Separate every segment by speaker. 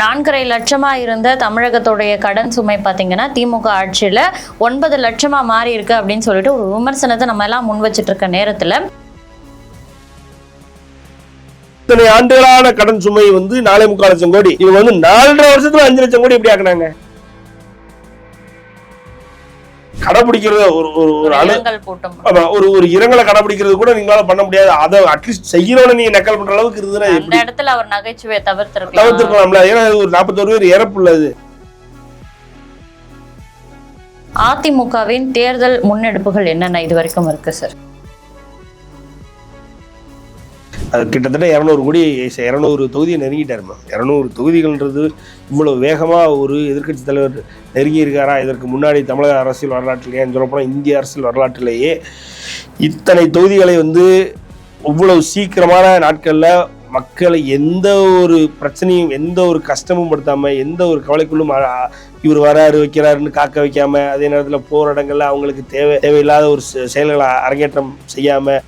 Speaker 1: நான்கரை லட்சமா இருந்த தமிழகத்துடைய கடன் சுமை பாத்தீங்கன்னா திமுக ஆட்சியில ஒன்பது லட்சமா மாறி இருக்கு அப்படின்னு சொல்லிட்டு ஒரு விமர்சனத்தை நம்ம எல்லாம் முன் வச்சிட்டு இருக்க நேரத்துல
Speaker 2: இத்தனை ஆண்டுகளான கடன் சுமை வந்து நாலே முக்கால் லட்சம் கோடி. இவங்க வந்து நாலரை வருஷத்துல அஞ்சு லட்சம் கோடி எப்படி ஆக்குனாங்க. கடைபிடிக்கிறது ஒரு ஒரு ஒரு அணு ஒரு ஒரு இரங்கலை கடைபிடிக்கிறது கூட நீங்களால பண்ண முடியாது. அதை அட்லீஸ்ட் செய்யறவன நீங்க நக்கல் பண்ற அளவுக்கு இருந்ததுன்னா
Speaker 1: அந்த இடத்துல அவர் நகைச்சுவையை தவிர்த்திருக்கலாம்.
Speaker 2: தவிர்த்துக்கலாம்ல ஏன்னா ஒரு நாற்பத்தோரு பேர் இறப்பு உள்ளது
Speaker 1: அதிமுகவின் தேர்தல் முன்னெடுப்புகள் என்னென்ன இது வரைக்கும் இருக்கு சார்
Speaker 2: அது கிட்டத்தட்ட இரநூறு கோடி இரநூறு தொகுதியை நெருங்கிட்டார் மேம். இரநூறு தொகுதிகள்ன்றது இவ்வளோ வேகமாக ஒரு எதிர்க்கட்சி தலைவர் நெருங்கி இருக்காரா? இதற்கு முன்னாடி தமிழக அரசியல் வரலாற்றிலேயே சொல்லப்போனால் இந்திய அரசியல் வரலாற்றிலேயே இத்தனை தொகுதிகளை வந்து இவ்வளவு சீக்கிரமான நாட்களில் மக்களை எந்த ஒரு பிரச்சனையும் எந்த ஒரு கஷ்டமும் படுத்தாமல் எந்த ஒரு கவலைக்குள்ளும் இவர் வராரு வைக்கிறாருன்னு காக்க வைக்காமல் அதே நேரத்தில் போராட்டங்கள்ல அவங்களுக்கு தேவை தேவையில்லாத ஒரு செயல்களை அரங்கேற்றம் செய்யாமல்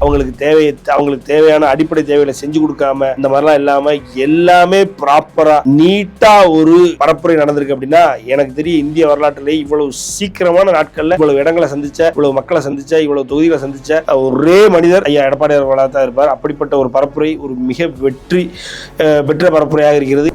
Speaker 2: அவங்களுக்கு தேவை அவங்களுக்கு தேவையான அடிப்படை தேவைகளை செஞ்சு கொடுக்காம இந்த மாதிரிலாம் இல்லாம எல்லாமே ப்ராப்பரா நீட்டா ஒரு பரப்புரை நடந்திருக்கு அப்படின்னா எனக்கு தெரியும் இந்திய வரலாற்றிலே இவ்வளவு சீக்கிரமான நாட்கள்ல இவ்வளவு இடங்களை சந்திச்ச இவ்வளவு மக்களை சந்திச்ச இவ்வளவு தொகுதிகளை சந்திச்ச ஒரே மனிதர் ஐயா எடப்பாடி அவர்களாக தான் இருப்பார் அப்படிப்பட்ட ஒரு பரப்புரை ஒரு மிக வெற்றி பெற்ற பரப்புரையாக இருக்கிறது.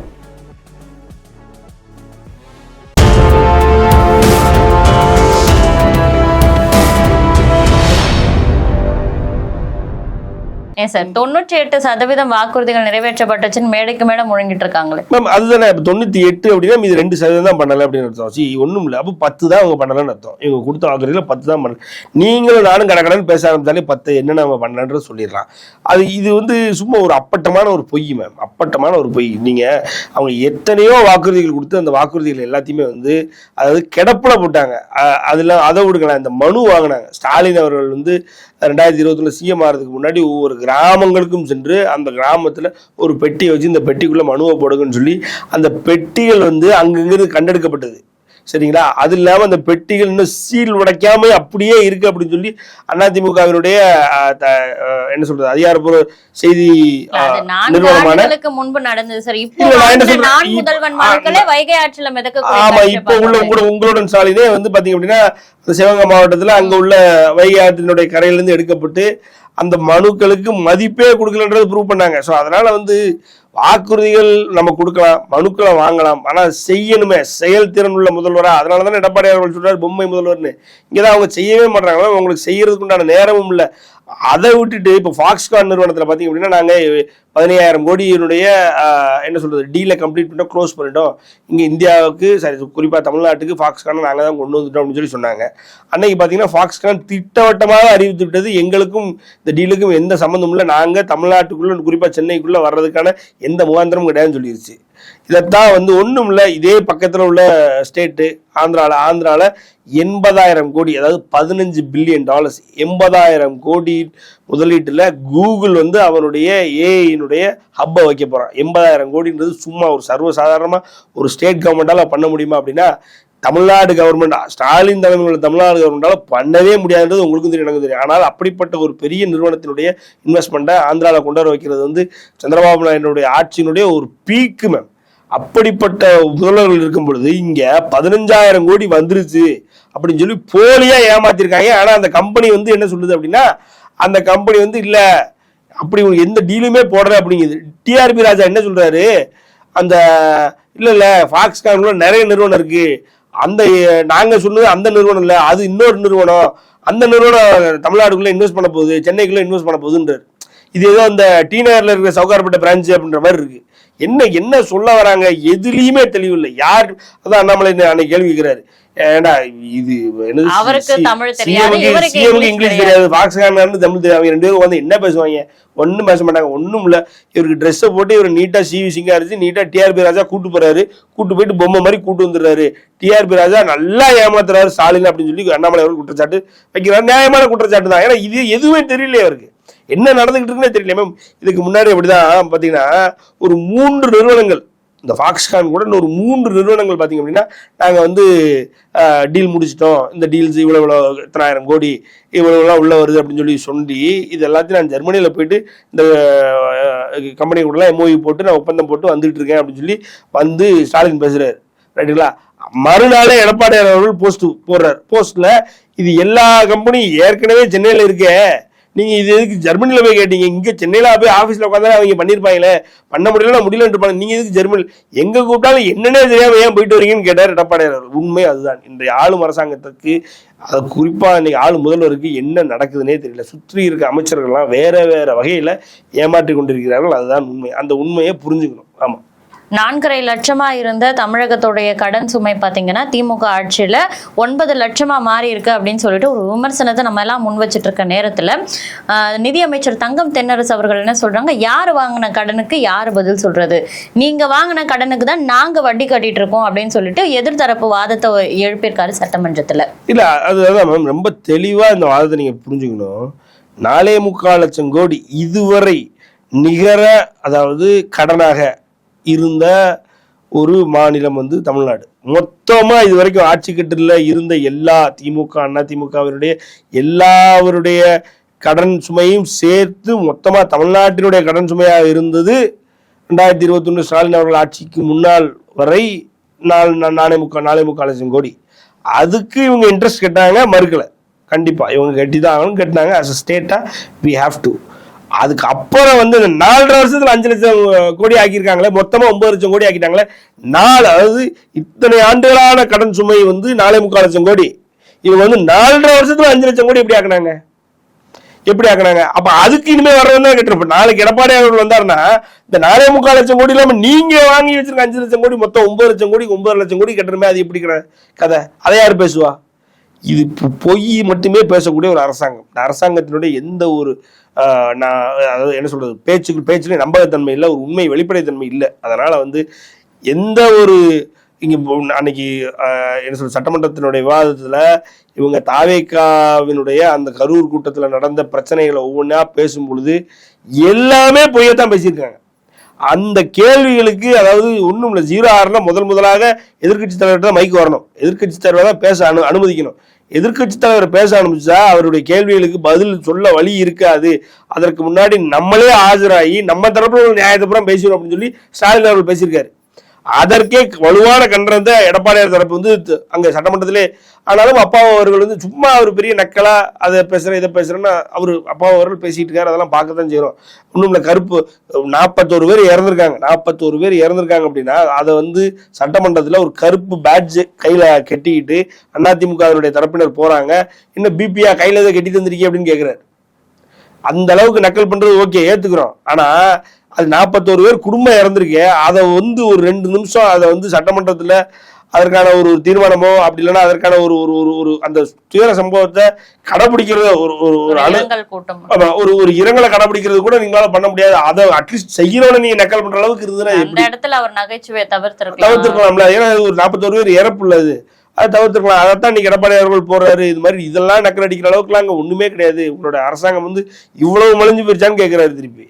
Speaker 1: ஏன் சார் தொண்ணூற்றி எட்டு சதவீதம் வாக்குறுதிகள் நிறைவேற்றப்பட்டுச்சுன்னு மேடைக்கு மேடம் முழங்கிட்டு இருக்காங்களே
Speaker 2: மேம் அதுதானே இப்போ தொண்ணூற்றி எட்டு அப்படின்னா இது ரெண்டு சதவீதம் தான் பண்ணலை அப்படின்னு அர்த்தம். சி ஒன்றும் இல்லை. அப்போ பத்து தான் அவங்க பண்ணலன்னு அர்த்தம். இவங்க கொடுத்த வாக்குறுதியில் பத்து தான் பண்ணல. நீங்களும் நானும் கடக்கடன்னு பேச ஆரம்பித்தாலே பத்து என்னென்ன நம்ம பண்ணலன்றது சொல்லிடலாம். அது இது வந்து சும்மா ஒரு அப்பட்டமான ஒரு பொய் மேம் அப்பட்டமான ஒரு பொய். நீங்கள் அவங்க எத்தனையோ வாக்குறுதிகள் கொடுத்து அந்த வாக்குறுதிகள் எல்லாத்தையுமே வந்து அதாவது கிடப்பில் போட்டாங்க. அதில் அதை விடுங்களேன். இந்த மனு வாங்கினாங்க. ஸ்டாலின் அவர்கள் வந்து ரெண்டாயிரத்தி இருபத்தில் சிஎம் ஆகிறதுக்கு முன்னாடி ஒவ்வொரு கிராமங்களுக்கும் சென்று அந்த கிராமத்தில் ஒரு பெட்டியை வச்சு இந்த பெட்டிக்குள்ளே மனுவை போடுங்கன்னு சொல்லி அந்த பெட்டிகள் வந்து அங்கங்கிருந்து கண்டெடுக்கப்பட்டது. சரிங்களா? அது இல்லாம அந்த பெட்டிகள் இன்னும் சீல் உடைக்காம அப்படியே இருக்கு அப்படின்னு சொல்லி அதிமுகவினுடைய என்ன சொல்றது அதிகாரப்பூர்வ செய்தி நிறுவனமான
Speaker 1: முன்பு நடந்தது சார்
Speaker 2: ஆமா. இப்ப உள்ள உங்களோட உங்களுடன் ஸ்டாலினே வந்து பாத்தீங்க அப்படின்னா சிவகங்கை மாவட்டத்துல அங்க உள்ள வைகை ஆற்றினுடைய கரையில இருந்து எடுக்கப்பட்டு அந்த மனுக்களுக்கு மதிப்பே கொடுக்கலன்றது ப்ரூவ் பண்ணாங்க. ஸோ அதனால வந்து வாக்குறுதிகள் நம்ம கொடுக்கலாம் மனுக்களை வாங்கலாம் ஆனால் செய்யணுமே. செயல்திறன் உள்ள முதல்வரா அதனால தான் எடப்பாடி அவர்கள் சொல்றாரு பொம்மை முதல்வர்னு. இங்கே தான் அவங்க செய்யவே மாட்டாங்களா உங்களுக்கு செய்யறதுக்கு உண்டான நேரமும் இல்லை. அதை விட்டுட்டு இப்போ ஃபாக்ஸ்கான் நிறுவனத்தில் பார்த்தீங்க அப்படின்னா நாங்கள் பதினையாயிரம் கோடியினுடைய என்ன சொல்கிறது டீலை கம்ப்ளீட் பண்ணிட்டோம் க்ளோஸ் பண்ணிட்டோம். இங்கே இந்தியாவுக்கு சரி குறிப்பாக தமிழ்நாட்டுக்கு ஃபாக்ஸ்கானை நாங்கள் தான் கொண்டு வந்துட்டோம் அப்படின்னு சொல்லி சொன்னாங்க. அன்னைக்கு பார்த்தீங்கன்னா ஃபாக்ஸ்கான் திட்டவட்டமாக அறிவித்து விட்டது எங்களுக்கும் இந்த டீலுக்கும் எந்த சம்மந்தமும் இல்லை. நாங்கள் தமிழ்நாட்டுக்குள்ளே குறிப்பாக சென்னைக்குள்ளே வர்றதுக்கான எந்த முகாந்திரமும் கிடையாதுன்னு சொல்லிருச்சு. இதைத்தான் வந்து ஒன்றும் இல்லை இதே பக்கத்தில் உள்ள ஸ்டேட்டு ஆந்திராவில் ஆந்திராவில் எண்பதாயிரம் கோடி அதாவது பதினஞ்சு பில்லியன் டாலர்ஸ் எண்பதாயிரம் கோடி முதலீட்டில் கூகுள் வந்து அவனுடைய ஏஐனுடைய ஹப்பை வைக்க போகிறான் எண்பதாயிரம் கோடின்றது சும்மா ஒரு சர்வசாதாரணமாக ஒரு ஸ்டேட் கவர்மெண்டால் பண்ண முடியுமா அப்படின்னா தமிழ்நாடு கவர்மெண்ட் ஸ்டாலின் தலைமையில் தமிழ்நாடு கவர்மெண்டால பண்ணவே முடியாதுன்றது உங்களுக்கும் தெரியும் எனக்கு தெரியும். ஆனால் அப்படிப்பட்ட ஒரு பெரிய நிறுவனத்தினுடைய இன்வெஸ்ட்மெண்ட்டை ஆந்திராவில் கொண்டு வர வைக்கிறது வந்து சந்திரபாபு நாயுடைய ஆட்சியினுடைய ஒரு பீக்கு மேம் அப்படிப்பட்ட முதல்வர்கள் இருக்கும் பொழுது இங்க பதினஞ்சாயிரம் கோடி வந்துருச்சு அப்படின்னு சொல்லி போலியா ஏமாத்திருக்காங்க. ஆனா அந்த கம்பெனி வந்து என்ன சொல்லுது அப்படின்னா அந்த கம்பெனி வந்து இல்ல அப்படி உங்களுக்கு எந்த டீலுமே போடல அப்படிங்குது. டிஆர்பி ராஜா என்ன சொல்றாரு? அந்த இல்ல இல்ல ஃபாக்ஸ்கான்ல நிறைய நிறுவனம் இருக்கு. அந்த நாங்க சொன்னது அந்த நிறுவனம் இல்ல அது இன்னொரு நிறுவனம். அந்த நிறுவனம் தமிழ்நாடுக்குள்ள இன்வெஸ்ட் பண்ண போகுது சென்னைக்குள்ள இன்வெஸ்ட் பண்ண போகுதுன்றாரு. இது ஏதோ அந்த டி நகர்ல இருக்கிற சவுகார்பட்ட பிரான்ச் அப்படின்ற மாதிரி இருக்கு. என்ன என்ன சொல்ல வராங்க எதுலயுமே தெளிவில்லை யார் அதான் அண்ணாமலை அன்னைக்கு கேள்வி கேட்கிறாரு ஏண்டா இது
Speaker 1: அவருக்கு தமிழ் தெரியாது, இங்கிலீஷ் தெரியாது.
Speaker 2: தெரியாது பாக்ஸ்காரன் தமிழ் தெரியாது அவங்க ரெண்டு பேரும் வந்து என்ன பேசுவாங்க ஒன்றும் பேச மாட்டாங்க ஒன்றும் இல்லை இவருக்கு ட்ரெஸ்ஸை போட்டு இவர் நீட்டாக சிவி சிங்காரிச்சு நீட்டாக டிஆர்பி ராஜா கூட்டு போறாரு கூட்டு போயிட்டு பொம்மை மாதிரி கூட்டு வந்துடுறாரு டிஆர்பி ராஜா நல்லா ஏமாத்துறாரு ஸ்டாலின் அப்படின்னு சொல்லி அண்ணாமலை அவர்கள் குற்றச்சாட்டு வைக்கிறார் நியாயமான குற்றச்சாட்டு தான் ஏன்னா இது எதுவுமே தெரியலையே அவருக்கு என்ன நடந்துகிட்டு இருக்குன்னே தெரியல மேம் இதுக்கு முன்னாடி அப்படிதான் பார்த்தீங்கன்னா ஒரு மூன்று நிறுவனங்கள் இந்த ஃபாக்ஸ்கான் கூட இன்னொரு மூன்று நிறுவனங்கள் பார்த்தீங்க அப்படின்னா நாங்கள் வந்து டீல் முடிச்சிட்டோம். இந்த டீல்ஸ் இவ்வளோ இவ்வளோ எத்தனாயிரம் கோடி இவ்வளோலாம் உள்ளே வருது அப்படின்னு சொல்லி சொல்லி இது எல்லாத்தையும் நான் ஜெர்மனியில் போயிட்டு இந்த கம்பெனி கூடலாம் எம்ஓஇ போட்டு நான் ஒப்பந்தம் போட்டு வந்துட்டு இருக்கேன் அப்படின்னு சொல்லி வந்து ஸ்டாலின் பேசுகிறார் ரைட்டுங்களா மறுநாளே எடப்பாடியார் அவர்கள் போஸ்ட் போடுறார். போஸ்ட்டில் இது எல்லா கம்பெனியும் ஏற்கனவே சென்னையில் இருக்கே. நீங்க இது எதுக்கு ஜெர்மனில போய் கேட்டீங்க? இங்க சென்னையில போய் ஆபீஸ்ல உட்காந்தா அவங்க பண்ணிருப்பாங்களே. பண்ண முடியல முடியலன்னு இருப்பாங்க. நீங்க எதுக்கு ஜெர்மனி? எங்க கூப்பிட்டாலும் என்னன்னே தெரியாம ஏன் போயிட்டு வரீங்கன்னு கேட்டார் எடப்பாடியார் உண்மை அதுதான். இன்றைய ஆளும் அரசாங்கத்துக்கு அது குறிப்பா இன்னைக்கு ஆள் முதல்வருக்கு என்ன நடக்குதுன்னே தெரியல. சுற்றி இருக்க அமைச்சர்கள்லாம் வேற வேற வகையில ஏமாற்றி கொண்டிருக்கிறார்கள். அதுதான் உண்மை. அந்த உண்மையை புரிஞ்சுக்கணும். ஆமா.
Speaker 1: நான்கரை லட்சமா இருந்த தமிழகத்துடைய கடன் சுமை பாத்தீங்கன்னா திமுக ஆட்சியில ஒன்பது லட்சமா மாறி இருக்கு அப்படின்னு சொல்லிட்டு ஒரு விமர்சனத்தை நம்ம எல்லாம் முன் வச்சிட்டு இருக்க நேரத்துல நிதியமைச்சர் தங்கம் தென்னரசு அவர்கள் என்ன சொல்றாங்க? யார் வாங்கின கடனுக்கு யார் பதில் சொல்றது? நீங்க வாங்கின கடனுக்கு தான் நாங்க வட்டி கட்டிட்டு இருக்கோம் அப்படின்னு சொல்லிட்டு எதிர்த்தரப்பு வாதத்தை எழுப்பியிருக்காரு சட்டமன்றத்துல.
Speaker 2: இல்ல அதுதான் மேம் ரொம்ப தெளிவா இந்த வாதத்தை நீங்க புரிஞ்சுக்கணும். நாலே முக்கால் லட்சம் கோடி இதுவரை நிகர அதாவது கடனாக இருந்த ஒரு மாநிலம் வந்து தமிழ்நாடு. மொத்தமாக இது வரைக்கும் ஆட்சி கட்டில இருந்த எல்லா திமுக அண்ணா திமுகவினுடைய எல்லாவருடைய கடன் சுமையும் சேர்த்து மொத்தமாக தமிழ்நாட்டினுடைய கடன் சுமையாக இருந்தது ரெண்டாயிரத்தி இருபத்தொன்று ஸ்டாலின் அவர்கள் ஆட்சிக்கு முன்னால் வரை நாலு நா- முக்கால் நாலே முக்கால் லட்சம் கோடி. அதுக்கு இவங்க இன்ட்ரெஸ்ட் கட்டாங்க மறுக்கலை. கண்டிப்பாக இவங்க கட்டி தான் ஆகணும் கட்டினாங்க. அஸ் அ ஸ்டேட்டாக வி ஹாவ் டு அதுக்கு அப்புறம் வந்து இந்த நாலரை வருஷத்துல அஞ்சு லட்சம் கோடி ஆக்கியிருக்காங்களே மொத்தமா ஒன்பது லட்சம் கோடி ஆக்கிட்டாங்களே நாலு அதாவது இத்தனை ஆண்டுகளான கடன் சுமை வந்து நாலே முக்கால் லட்சம் கோடி. இவங்க வந்து நாலரை வருஷத்துல அஞ்சு லட்சம் கோடி எப்படி ஆக்குனாங்க? எப்படி ஆக்குனாங்க? அப்ப அதுக்கு இனிமே வர்றதுன்னு தான் கேட்டிருப்போம் நாளைக்கு எடப்பாடி அவர்கள் வந்தாருன்னா இந்த நாலே முக்கால் லட்சம் கோடி இல்லாம நீங்க வாங்கி வச்சிருக்க அஞ்சு லட்சம் கோடி மொத்தம் ஒன்பது லட்சம் கோடி ஒன்பது லட்சம் கோடி கட்டுறமே அது எப்படி கதை. அதை யார் பேசுவா? இது பொய் மட்டுமே பேசக்கூடிய ஒரு அரசாங்கம். இந்த அரசாங்கத்தினுடைய எந்த ஒரு நான் அதாவது என்ன சொல்றது பேச்சுக்கு பேச்சுலேயும் நம்பகத்தன்மை இல்லை ஒரு உண்மை வெளிப்படைத்தன்மை இல்லை. அதனால வந்து எந்த ஒரு இங்க அன்னைக்கு என்ன சொல்ற சட்டமன்றத்தினுடைய விவாதத்துல இவங்க தாவேக்காவினுடைய அந்த கரூர் கூட்டத்தில் நடந்த பிரச்சனைகளை ஒவ்வொன்றா பேசும் பொழுது எல்லாமே பொய்யத்தான் பேசியிருக்காங்க. அந்த கேள்விகளுக்கு அதாவது ஒன்றும் இல்லை ஜீரோ ஆறில் முதல் முதலாக எதிர்க்கட்சி தலைவர் தான் மைக்கு வரணும். எதிர்க்கட்சி தலைவர் தான் பேச அனு அனுமதிக்கணும். எதிர்க்கட்சி தலைவர் பேச அனுப்பிச்சா அவருடைய கேள்விகளுக்கு பதில் சொல்ல வழி இருக்காது. அதற்கு முன்னாடி நம்மளே ஆஜராகி நம்ம தரப்புல உள்ள நியாயத்தை பூரா பேசணும் அப்படின்னு சொல்லி ஸ்டாலின் அவர்கள் பேசியிருக்காரு. அதற்கே வலுவான கண்டனத்தை எடப்பாடியார் தரப்பு வந்து அங்கே அங்க சட்டமன்றத்திலே ஆனாலும் அப்பா அவர்கள் வந்து சும்மா அவர் பெரிய நக்கலா அதை பேசுகிறேன் இதை பேசுறேன்னா அவர் அப்பா அவர்கள் பேசிட்டு இருக்காரு அதெல்லாம் பார்க்க தான் செய்யறோம் இன்னும் இல்ல கருப்பு நாற்பத்தோரு பேர் இறந்திருக்காங்க நாற்பத்தோரு பேர் இறந்திருக்காங்க அப்படின்னா அதை வந்து சட்டமன்றத்துல ஒரு கருப்பு பேட்ஜ் கையில கட்டிக்கிட்டு அதிமுகவினுடைய தரப்பினர் போறாங்க இன்னும் பிபியா கையில எதை கட்டி தந்திருக்கீங்க அப்படின்னு கேக்குறாரு. அந்த அளவுக்கு நக்கல் பண்றது ஓகே ஏத்துக்கிறோம். ஆனா அது நாற்பத்தோரு பேர் குடும்பம் இறந்திருக்கு அதை வந்து ஒரு ரெண்டு நிமிஷம் அதை வந்து சட்டமன்றத்துல அதற்கான ஒரு தீர்மானமோ அப்படி இல்லைன்னா அதற்கான ஒரு ஒரு ஒரு ஒரு அந்த துயர சம்பவத்தை கடைபிடிக்கிறத ஒரு ஒரு ஒரு அணு ஒரு ஒரு இரங்கலை கடைபிடிக்கிறது கூட நீங்களால பண்ண முடியாது. அதை அட்லீஸ்ட் செய்யறவன நீங்க நக்கல் பண்ற அளவுக்கு இருந்ததுன்னா
Speaker 1: இடத்துல அவர் நகைச்சுவையை தவிர்த்திருக்கலாம்.
Speaker 2: தவிர்த்துக்கலாம்ல ஏன்னா ஒரு நாற்பத்தோரு பேர் இறப்பு உள்ளது அதை தவிர்த்துக்கலாம். அதைத்தான் இன்னைக்கு எடப்பாடி அவர்கள் போறாரு. இது மாதிரி இதெல்லாம் நக்கல் அடிக்கிற அளவுக்குலாம் அங்கே ஒன்றுமே கிடையாது. உங்களோட அரசாங்கம் வந்து இவ்வளவு மலிஞ்சு போயிருச்சான்னு கேட்குறாரு திருப்பி.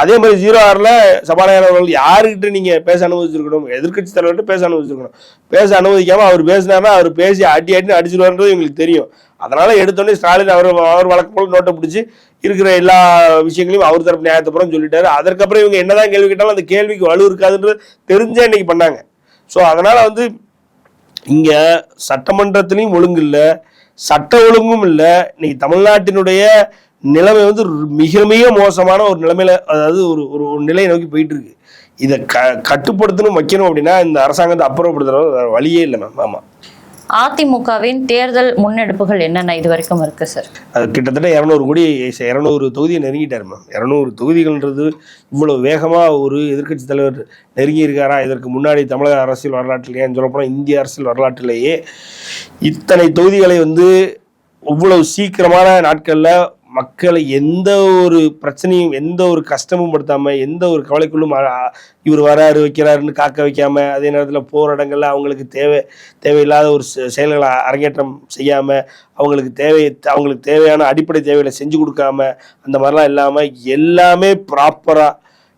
Speaker 2: அதே மாதிரி ஜீரோ ஆறில் சபாநாயகர் அவர்கள் யாருக்கிட்ட நீங்கள் பேச அனுமதிச்சிருக்கணும்? எதிர்கட்சி தலைவர்கிட்ட பேச அனுமதிச்சிருக்கணும். பேச அனுமதிக்காமல் அவர் பேசினாருன்னா அவர் பேசி அடி அடி அடிச்சிருவாருன்றது எங்களுக்கு தெரியும். அதனால எடுத்தோடனே ஸ்டாலின் அவர் அவர் வழக்கம் போல் நோட்டை பிடிச்சி இருக்கிற எல்லா விஷயங்களையும் அவர் தரப்பு நியாயத்தப்புறம் சொல்லிட்டாரு. அதற்கப்புறம் இவங்க என்னதான் கேள்வி கேட்டாலும் அந்த கேள்விக்கு வலு இருக்காதுன்றது தெரிஞ்சே இன்னைக்கு பண்ணாங்க. ஸோ அதனால வந்து இங்க சட்டமன்றத்திலையும் ஒழுங்கு இல்லை சட்ட ஒழுங்கும் இல்லை. இன்னைக்கு தமிழ்நாட்டினுடைய நிலைமை வந்து மிக மிக மோசமான ஒரு நிலைமையில அதாவது ஒரு ஒரு ஒரு நிலையை நோக்கி போயிட்டு இருக்கு. இதை க கட்டுப்படுத்தணும் வைக்கணும் அப்படின்னா இந்த அரசாங்கத்தை அப்புறப்படுத்துற வழியே இல்லை மேம் ஆமாம்
Speaker 1: அதிமுகவின் தேர்தல் முன்னெடுப்புகள் என்னென்ன இது வரைக்கும் இருக்கு சார்
Speaker 2: அது கிட்டத்தட்ட இரநூறு கோடி இரநூறு தொகுதியை நெருங்கிட்டார் மேம் இரநூறு தொகுதிகள்ன்றது இவ்வளவு வேகமாக ஒரு எதிர்க்கட்சி தலைவர் நெருங்கி இருக்காரா இதற்கு முன்னாடி தமிழக அரசியல் வரலாற்றிலேயே சொல்லப்போனால் இந்திய அரசியல் வரலாற்றிலேயே இத்தனை தொகுதிகளை வந்து இவ்வளவு சீக்கிரமான நாட்களில் மக்களை எந்த ஒரு பிரச்சனையும் எந்த ஒரு கஷ்டமும் படுத்தாம எந்த ஒரு கவலைக்குள்ளும் இவர் வராரு வைக்கிறாருன்னு காக்க வைக்காம அதே நேரத்தில் போகிற இடங்களில் அவங்களுக்கு தேவை தேவையில்லாத ஒரு செயல்களை அரங்கேற்றம் செய்யாம அவங்களுக்கு தேவை அவங்களுக்கு தேவையான அடிப்படை தேவைகளை செஞ்சு கொடுக்காம அந்த மாதிரிலாம் இல்லாம எல்லாமே ப்ராப்பரா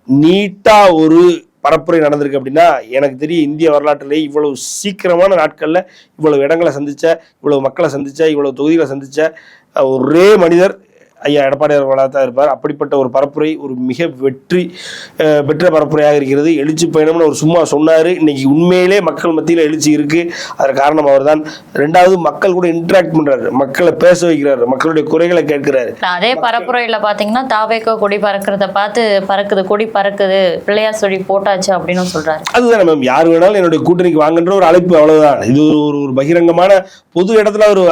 Speaker 2: நீட்டா ஒரு பரப்புரை நடந்திருக்கு அப்படின்னா எனக்கு தெரியும் இந்திய வரலாற்றிலே இவ்வளவு சீக்கிரமான நாட்களில் இவ்வளவு இடங்களை சந்திச்ச இவ்வளவு மக்களை சந்திச்ச இவ்வளவு தொகுதிகளை சந்திச்ச ஒரே மனிதர் ஐயா எடப்பாடி அவர்களாக தான் இருப்பார். அப்படிப்பட்ட ஒரு பரப்புரை ஒரு மிக வெற்றி பெற்ற பரப்புரையாக இருக்கிறது. எழுச்சி பயணம்னு அவர் சும்மா சொன்னார். இன்னைக்கு உண்மையிலே மக்கள் மத்தியில் எழுச்சி இருக்கு. அதற்கு காரணம் அவர்தான். ரெண்டாவது மக்கள் கூட இன்டராக்ட் பண்றாரு. மக்களை பேச வைக்கிறாரு. மக்களுடைய குறைகளை கேட்கிறாரு.
Speaker 1: அதே பரப்புரையில பாத்தீங்கன்னா தாவேக்கோ கொடி பறக்கிறத பார்த்து பறக்குது கொடி பறக்குது பிள்ளையார் சொல்லி போட்டாச்சு அப்படின்னு சொல்றாரு.
Speaker 2: அதுதான் மேம். யார் வேணாலும் என்னுடைய கூட்டணிக்கு வாங்கன்ற ஒரு அழைப்பு அவ்வளவுதான். இது ஒரு ஒரு பகிரங்கமான பொது இடத்துல அவர்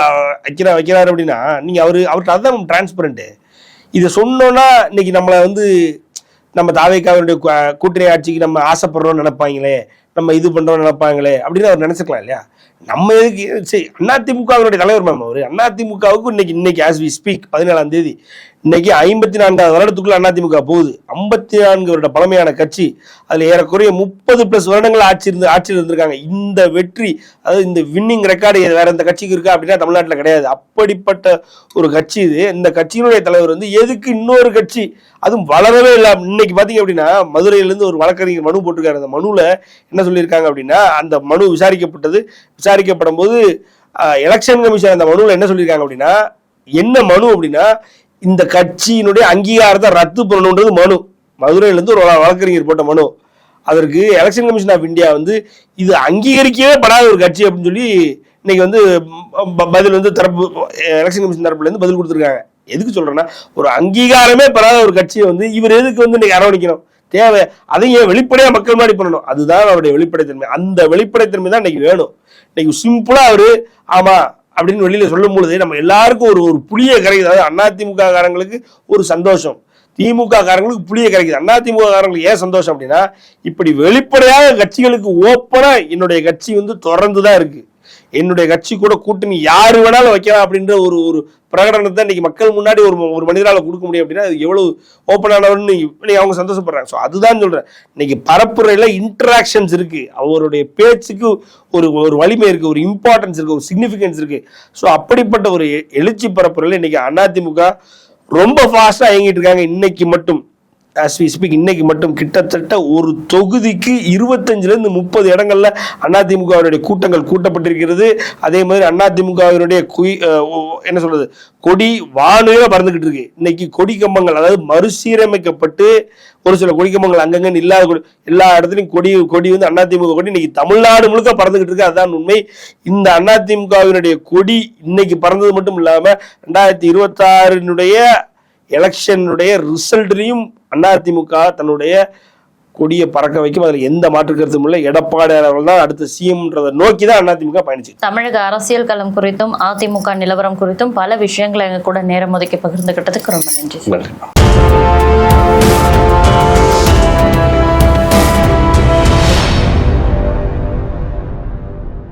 Speaker 2: வைக்கிறா வைக்கிறாரு அப்படின்னா நீங்க அவரு அவர்கிட்ட அதான் டிரான்ஸ்பரண்ட் இதை சொன்னோன்னா இன்னைக்கு நம்மளை வந்து நம்ம தாவேக்காவினுடைய கூட்டணி ஆட்சிக்கு நம்ம ஆசைப்படுறோம்னு நினைப்பாங்களே நம்ம இது பண்ணுறோம் நினைப்பாங்களே அப்படின்னு அவர் நினச்சிக்கலாம் இல்லையா? நம்ம எதுக்கு சரி அதிமுகவினுடைய தலைவர் மேம் அவர் அதிமுகவுக்கு இன்னைக்கு இன்னைக்கு ஆஸ் வி ஸ்பீக் பதினேழாம் தேதி இன்னைக்கு ஐம்பத்தி நான்காவது வருடத்துக்குள்ள அதிமுக போகுது. ஐம்பத்தி நான்கு வருட பழமையான கட்சி. அதுல ஏறக்குறைய முப்பது பிளஸ் வருடங்கள் ஆட்சி இருந்து ஆட்சியில் இருந்திருக்காங்க. இந்த வெற்றி அதாவது இந்த வின்னிங் ரெக்கார்டு வேற எந்த கட்சிக்கு இருக்கா அப்படின்னா தமிழ்நாட்டில் கிடையாது. அப்படிப்பட்ட ஒரு கட்சி இது. இந்த கட்சியினுடைய தலைவர் வந்து எதுக்கு இன்னொரு கட்சி? அதுவும் வளரவே இல்லை இன்னைக்கு பாத்தீங்க அப்படின்னா மதுரையிலேருந்து ஒரு வழக்கறிஞர் மனு போட்டிருக்காரு. அந்த மனுல என்ன சொல்லியிருக்காங்க அப்படின்னா அந்த மனு விசாரிக்கப்பட்டது. விசாரிக்கப்படும் போது எலெக்ஷன் கமிஷன் அந்த மனுவில் என்ன சொல்லியிருக்காங்க அப்படின்னா என்ன மனு அப்படின்னா இந்த கட்சியினுடைய அங்கீகாரத்தை ரத்து பண்ணணுன்றது மனு. மதுரையிலேருந்து ஒரு வழக்கறிஞர் போட்ட மனு. அதற்கு எலெக்ஷன் கமிஷன் ஆஃப் இந்தியா வந்து இது அங்கீகரிக்கவே படாத ஒரு கட்சி அப்படின்னு சொல்லி இன்னைக்கு வந்து ப- பதில் வந்து தரப்பு எலெக்ஷன் கமிஷன் தரப்புலேருந்து பதில் கொடுத்துருக்காங்க. எதுக்கு சொல்கிறேன்னா ஒரு அங்கீகாரமே பெறாத ஒரு கட்சியை வந்து இவர் எதுக்கு வந்து இன்னைக்கு அரவணைக்கணும்? தேவை. அதையும் ஏன் வெளிப்படையாக மக்கள் மாதிரி பண்ணணும்? அதுதான் அவருடைய வெளிப்படைத்தன்மை. அந்த வெளிப்படைத்தன்மை தான் இன்னைக்கு வேணும். இன்னைக்கு சிம்பிளாக அவர் ஆமாம் அப்படின்னு வெளியில சொல்லும் பொழுது நம்ம எல்லாருக்கும் ஒரு ஒரு புளிய கரைக்குது. அதாவது அதிமுக காரங்களுக்கு ஒரு சந்தோஷம். திமுக காரங்களுக்கு புளிய கிடைக்குது அதிமுக காரங்களுக்கு ஏன் சந்தோஷம் அப்படின்னா இப்படி வெளிப்படையாக கட்சிகளுக்கு ஓப்பனா என்னுடைய கட்சி வந்து தொடர்ந்து தான் இருக்கு. என்னுடைய கட்சி கூட கூட்டணி யாரு வேணாலும் வைக்கலாம் அப்படின்ற ஒரு ஒரு பிரகடனத்தை இன்னைக்கு மக்கள் முன்னாடி ஒரு ஒரு மனிதரால கொடுக்க முடியும் அப்படின்னா அது எவ்வளவு ஓப்பனானவர்னு இன்னைக்கு அவங்க சந்தோஷப்படுறாங்க. ஸோ அதுதான் சொல்றேன். இன்னைக்கு பரப்புரையில இன்டராக்ஷன்ஸ் இருக்கு. அவருடைய பேச்சுக்கு ஒரு ஒரு வலிமை இருக்கு ஒரு இம்பார்ட்டன்ஸ் இருக்கு ஒரு சிக்னிஃபிகன்ஸ் இருக்கு. ஸோ அப்படிப்பட்ட ஒரு எழுச்சி பரப்புரையில இன்னைக்கு அதிமுக ரொம்ப ஃபாஸ்டா இயங்கிட்டு இருக்காங்க. இன்னைக்கு மட்டும். ஆஸ் வி ஸ்பீக் இன்னைக்கு மட்டும் கிட்டத்தட்ட ஒரு தொகுதிக்கு இருபத்தஞ்சிலிருந்து முப்பது இடங்களில் அதிமுகவினுடைய கூட்டங்கள் கூட்டப்பட்டிருக்கிறது. அதே மாதிரி அதிமுகவினுடைய குய் என்ன சொல்றது கொடி வானுவே பறந்துகிட்டு இருக்கு. இன்னைக்கு கொடி கம்பங்கள் அதாவது மறுசீரமைக்கப்பட்டு ஒரு சில கொடி கம்பங்கள் அங்கங்க இல்லாத எல்லா இடத்துலையும் கொடி கொடி வந்து அதிமுக கொடி இன்னைக்கு தமிழ்நாடு முழுக்க பறந்துகிட்டு இருக்கு. அதுதான் உண்மை. இந்த அதிமுகவினுடைய கொடி இன்னைக்கு பறந்தது மட்டும் இல்லாமல் ரெண்டாயிரத்தி இருபத்தாறினுடைய எலெக்ஷனுடைய ரிசல்ட்லையும் அதிமுக தன்னுடைய கொடியை பறக்க வைக்கும். அதுல எந்த மாற்று கருத்தும் இல்லை. எடப்பாடி அவர்கள் தான் அடுத்த சிஎம்ன்றதை நோக்கி தான் அதிமுக பயணிச்சு
Speaker 1: தமிழக அரசியல் களம் குறித்தும் அதிமுக நிலவரம் குறித்தும் பல விஷயங்களை எங்க கூட நேரம் ஒதுக்கி பகிர்ந்துகிட்டதுக்கு ரொம்ப நன்றி.
Speaker 2: நன்றி.